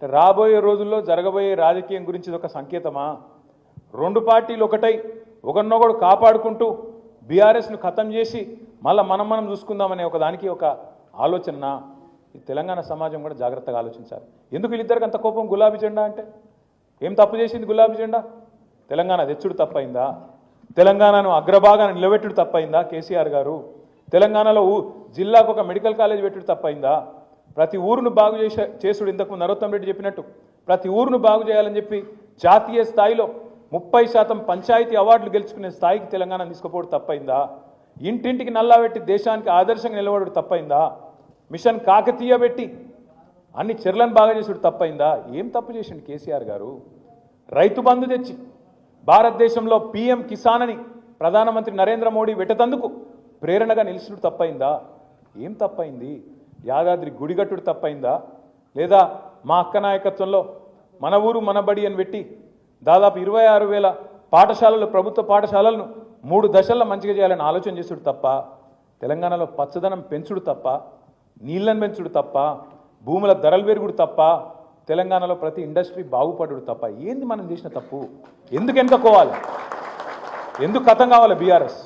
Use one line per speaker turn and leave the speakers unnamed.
అంటే రాబోయే రోజుల్లో జరగబోయే రాజకీయం గురించి ఇది ఒక సంకేతమా? రెండు పార్టీలు ఒకటై ఒకరినొకడు కాపాడుకుంటూ బీఆర్ఎస్ను ఖతం చేసి మళ్ళీ మనం మనం చూసుకుందామనే ఒక దానికి ఒక ఆలోచన ఈ తెలంగాణ సమాజం కూడా జాగ్రత్తగా ఆలోచించాలి. ఎందుకు వీళ్ళిద్దరికి అంత కోపం? గులాబీ జెండా అంటే ఏం తప్పు చేసింది గులాబీ జెండా? తెలంగాణ తెచ్చుడు తప్పైందా? తెలంగాణను అగ్రభాగాన్ని నిలబెట్టుడు తప్పైందా కేసీఆర్ గారు? తెలంగాణలో జిల్లాకు ఒక మెడికల్ కాలేజ్ పెట్టుడు తప్పైందా? ప్రతి ఊరును బాగు చేసే చేసుడు ఇంతకు నరోత్తం రెడ్డి చెప్పినట్టు ప్రతి ఊరును బాగు చేయాలని చెప్పి జాతీయ స్థాయిలో ముప్పై శాతం పంచాయతీ అవార్డులు గెలుచుకునే స్థాయికి తెలంగాణ తీసుకుపోవడం తప్పైందా? ఇంటింటికి నల్లాబెట్టి దేశానికి ఆదర్శంగా నిలబడడం తప్పైందా? మిషన్ కాకతీయ పెట్టి అన్ని చెర్లను బాగా చేసుడు తప్పైందా? ఏం తప్పు చేసిండు కేసీఆర్ గారు? రైతు బంధు తెచ్చి భారతదేశంలో పీఎం కిసాన్ అని ప్రధానమంత్రి నరేంద్ర మోడీ వెట్టతందుకు ప్రేరణగా నిలిచినట్టు తప్పైందా? ఏం తప్పైంది? యాదాద్రి గుడిగట్టుడు తప్పైందా? లేదా మా అక్క నాయకత్వంలో మన ఊరు మన బడి అని పెట్టి దాదాపు ఇరవై ఆరు వేల పాఠశాలలు ప్రభుత్వ పాఠశాలలను మూడు దశల్లో మంచిగా చేయాలని ఆలోచన చేసుడు తప్ప తెలంగాణలో పచ్చదనం పెంచుడు తప్ప నీళ్ళని పెంచుడు తప్ప భూముల ధరలు పెరుగుడు తప్ప తెలంగాణలో ప్రతి ఇండస్ట్రీ బాగుపడుడు తప్ప ఏంది మనం చేసిన తప్పు? ఎందుకు వెనుకపోవాలి ఎందుకు కథం కావాలి బీఆర్ఎస్?